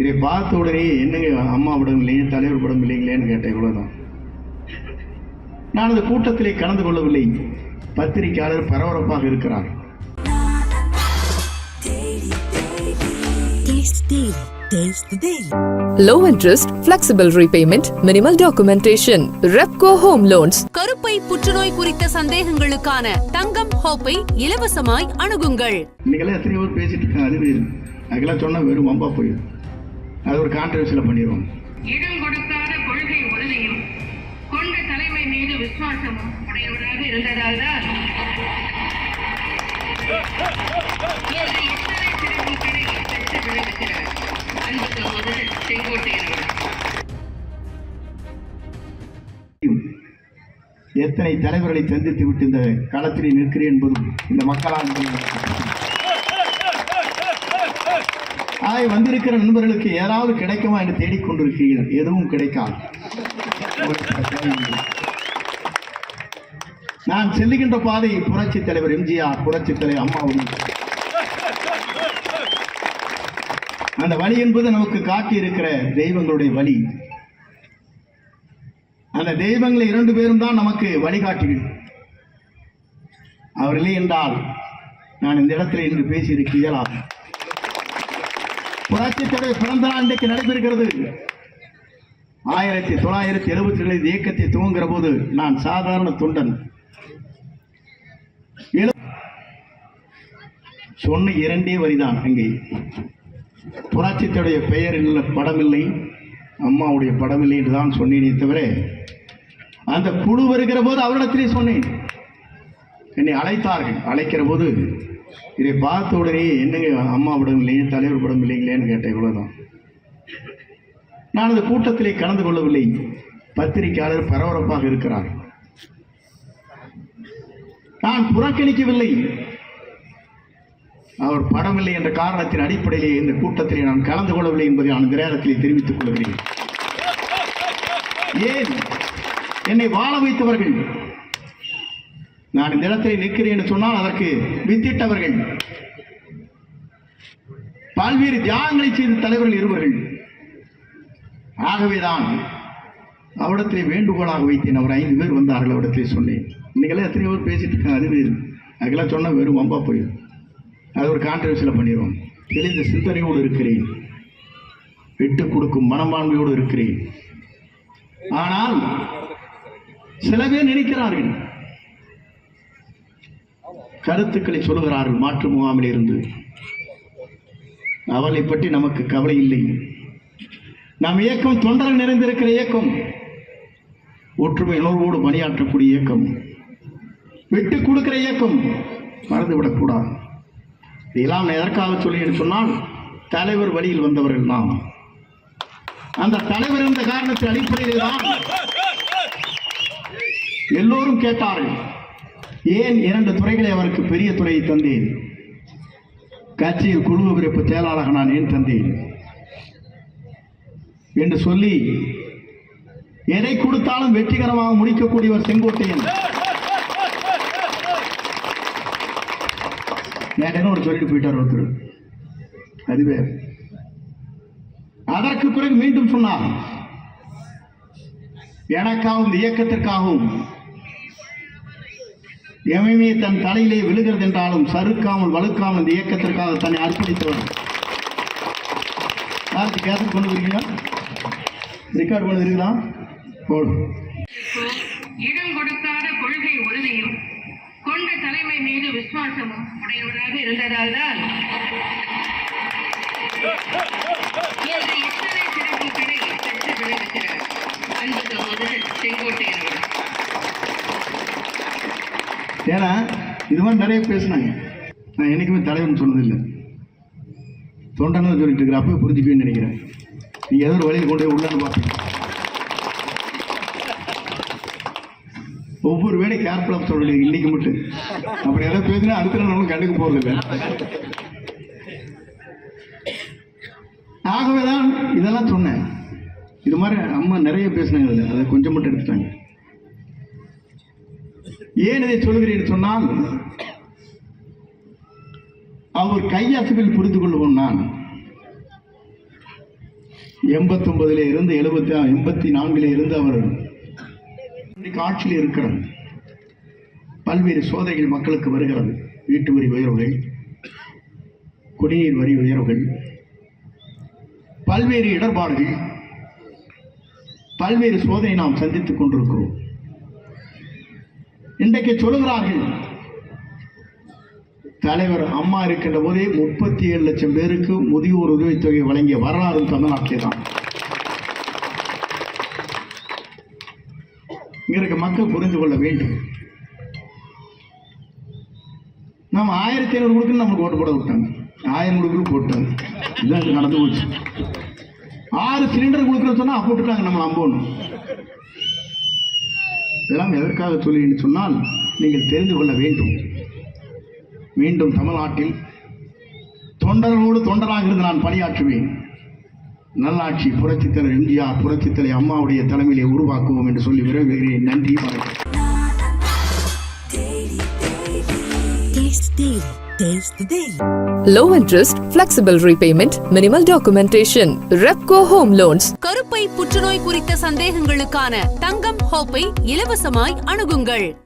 இதை பார்த்த உடனே என்னங்க அம்மா படம் இல்லையே தலைவர் படம் இல்லைங்களேன்னு கேட்டேன் இவ்வளவுதான். நான் அந்த கூட்டத்திலே கலந்து கொள்ளவில்லை. பத்திரிகையாளர் பரபரப்பாக இருக்கிறார். Low interest, flexible repayment, minimal documentation. Repco Home Loans. கருப்பை புற்றுநோய் குறித்த சந்தேகங்களுக்கான தங்கம் ஹோப்பை இலவசமாய் அணுகுங்கள். இன்னைக்கெல்லாம் எத்தனை பேர் பேசிட்டு இருக்காங்க அது வேறு அதுக்கெல்லாம் சொன்னா வெறும் வம்பா போயிடும். அது ஒரு கான்ட்ரவர்சியில் பண்ணிடுவோம் இடம் கொடுக்காத கொள்கை உறுதியும் கொண்ட தலைமை மீது விசுவாசமும் உடையவராக அவர்கள் எத்தனை தலைவர்களை சந்தித்து விட்டு இந்த களத்திலே நிற்கிறேன் என்பதும் இந்த மக்களால் ஆய் வந்திருக்கிற நண்பர்களுக்கு ஏதாவது கிடைக்குமா என்று தேடிக்கொண்டிருக்கிறீர்கள்? எதுவும் கிடைக்காது. நான் செல்லுகின்ற பாதை புரட்சி தலைவர் எம்ஜிஆர் புரட்சி தலைவர் அம்மாவும் அந்த வழி என்பது நமக்கு காட்டி இருக்கிற தெய்வங்களுடைய வழி. அந்த தெய்வங்களை இரண்டு பேரும் தான் நமக்கு வழிகாட்டிகள் அவர் இல்லை என்றால் நான் இந்த இடத்துல இன்று பேசியிருக்க இயலாது புரட்சித்துறை பிறந்த நாள் இன்றைக்கு நடைபெறுகிறது. ஆயிரத்தி தொள்ளாயிரத்தி எழுபத்தி ஏழு இந்த இயக்கத்தை துவங்குகிற போது நான் சாதாரண தொண்டன். சொன்ன இரண்டே வரிதான் அங்கே புரட்சித்துடைய பெயர் இல்லை படமில்லை. அம்மாவுடைய படமில்லை என்று தான் சொன்னேனே தவிர அந்த குழு வருகிற போது அவரிடத்திலே சொன்னேன். என்னை அழைத்தார்கள். அழைக்கிற போது இதை பார்த்த உடனே என்னங்க அம்மா படம் இல்லையே தலைவர் படம் இல்லைங்களேன்னு கேட்டேன் இவ்வளோதான் நான் அந்த கூட்டத்திலே கலந்து கொள்ளவில்லை. பத்திரிகையாளர் பரபரப்பாக இருக்கிறார். நான் புறக்கணிக்கவில்லை. அவர் படமில்லை என்ற காரணத்தின் அடிப்படையிலே இந்த கூட்டத்திலே நான் கலந்து கொள்ளவில்லை என்பதை நான் இந்த நேரத்திலே தெரிவித்துக் கொள்கிறேன். ஏன்? என்னை வாழ வைத்தவர்கள் நான் இந்த இடத்திலே நிற்கிறேன் சொன்னால் அதற்கு வித்திட்டவர்கள். பல்வேறு தியாகங்களை செய்த தலைவர்கள் இருவர்கள். ஆகவேதான் அவடத்திலே வேண்டுகோளாக வைத்தேன். அவர் ஐந்து பேர் வந்தார்கள் அவடத்திலே சொன்னேன். இன்னைக்கெல்லாம் எத்தனை பேர் பேசிட்டு இருக்காங்க. அது வேறு. அதுக்கெல்லாம் சொன்னால் வெறும் வம்பா போயிடும். அது ஒரு கான்ட்ரவர்சியில் பண்ணிடுவோம். தெளிந்த சிந்தனையோடு இருக்கிறேன். விட்டு கொடுக்கும் மனப்பான்மையோடு இருக்கிறேன். ஆனால் சில பேர் நினைக்கிறார்கள். கருத்துக்களை சொல்லுகிறார்கள் மாற்று முகாமில் இருந்து. அவளை பற்றி நமக்கு கவலை இல்லை. நம் இயக்கம் தொண்டர்கள் நிறைந்திருக்கிற இயக்கம். ஒற்றுமை உணர்வோடு பணியாற்றக்கூடிய இயக்கம். விட்டு கொடுக்கிற இயக்கம். மறந்துவிடக்கூடாது இதெல்லாம் நான் எதற்காக சொல்லி சொன்னால் தலைவர் வழியில் வந்தவர்கள் நாம். அந்த தலைவர் இருந்த காரணத்தின் அடிப்படையில் தான் எல்லோரும் கேட்டார்கள். ஏன் இரண்டு துறைகளை அவருக்கு பெரிய துறையை தந்தேன்? கட்சியில் குழு விருப்பு செயலாளராக நான் ஏன் தந்தேன்? என்று சொல்லி எதை கொடுத்தாலும் வெற்றிகரமாக முடிக்கக்கூடியவர் செங்கோட்டையன். நேற்று ஒரு சொல்லிட்டு போயிட்டார் ஒருத்தர். அதுவே அதற்கு பிறகு மீண்டும் சொன்னார் எனக்காகவும் இந்த இயக்கத்திற்காகவும் எவையுமே தன் தலையிலே விழுகிறது என்றாலும் சறுக்காமல் வலுக்காமல் இந்த இயக்கத்திற்காக தன்னை அர்ப்பணித்தவர். யாருக்கு கேசட் கொண்டு வரீங்களா ரெக்கார்ட் கொண்டு வரீங்களா போடும் இடம் கொடுக்காத கொள்கை உறுதியும் கொண்ட தலைமை மீது விசுவாசமும் உடையவராக இருந்ததால் தான் ஏன்னா இது மாதிரி நிறைய பேசினாங்க. நான் என்றைக்குமே தலைவன் சொன்னதில்லை. தொண்டன்னு சொல்லிட்டு இருக்கிற அப்பவே புரிஞ்சுக்குவேன்னு நினைக்கிறேன். நீ ஏதோ ஒரு வழியில் கொண்டு போய் உள்ளன்னு பார்ப்பீங்க. ஒவ்வொரு வேலை கேர்ஃபுல்லாக சொல்லலையே இன்னைக்கு மட்டும். அப்படி ஏதாவது பேசினா அடுத்த நாள் நம்மளும் கண்டுக்க போகிறதில்லை ஆகவே தான் இதெல்லாம் சொன்னேன். இது மாதிரி அம்மா நிறைய பேசினாங்க அதில். அதை கொஞ்சம் மட்டும் எடுத்துட்டாங்க. ஏன் இதை சொல்கிறேன் சொன்னால் அவர் கையசைவில் புரிந்து கொள்வோம் நான். எண்பத்தொன்பதிலே இருந்து எழுபத்தி எண்பத்தி நான்கில் இருந்து அவர் இன்றைக்கு ஆட்சியில் இருக்கிறார். பல்வேறு சோதனைகள் மக்களுக்கு வருகிறது. வீட்டு வரி உயர்வுகள் குடிநீர் வரி உயர்வுகள் பல்வேறு இடர்பாடுகள் பல்வேறு சோதனை நாம் சந்தித்துக் கொண்டிருக்கிறோம். இன்றைக்கு சொல்லுகிறார்கள். தலைவர் அம்மா இருக்கின்ற போதே முப்பத்தி ஏழு லட்சம் பேருக்கு முதியோர் உதவித்தொகை வழங்கிய வரலாறு தமிழ்நாட்டில் தான். இங்க இருக்க மக்கள் புரிந்து கொள்ள வேண்டும். நம்ம ஆயிரத்தி ஐநூறு கொடுக்குன்னு நம்ம ஓட்டு போட விட்டாங்க. ஆயிரம் கொடுக்குன்னு போட்டாங்க. இதுதான் நடந்து போச்சு. ஆறு சிலிண்டர் கொடுக்குறதுன்னா போட்டுட்டாங்க நம்ம அம்போன்னு இதெல்லாம் எதற்காக சொல்லி சொன்னால் நீங்கள் தெரிந்து கொள்ள வேண்டும். மீண்டும் தமிழ்நாட்டில் தொண்டர்களோடு தொண்டராக இருந்து நான் பணியாற்றுவேன். நல்லாட்சி புரட்சித் இந்தியா எம்ஜிஆர் அம்மாவுடைய தலைமையிலே உருவாக்குவோம் என்று சொல்லி விரைவுகிறேன். நன்றி வணக்கம். Taste the the Daily. Low interest, flexible repayment, minimal documentation. Repco Home Loans. கருப்பை புற்றுநோய் குறித்த சந்தேகங்களுக்கான தங்கம் ஹோப்பை இலவசமாய் அணுகுங்கள்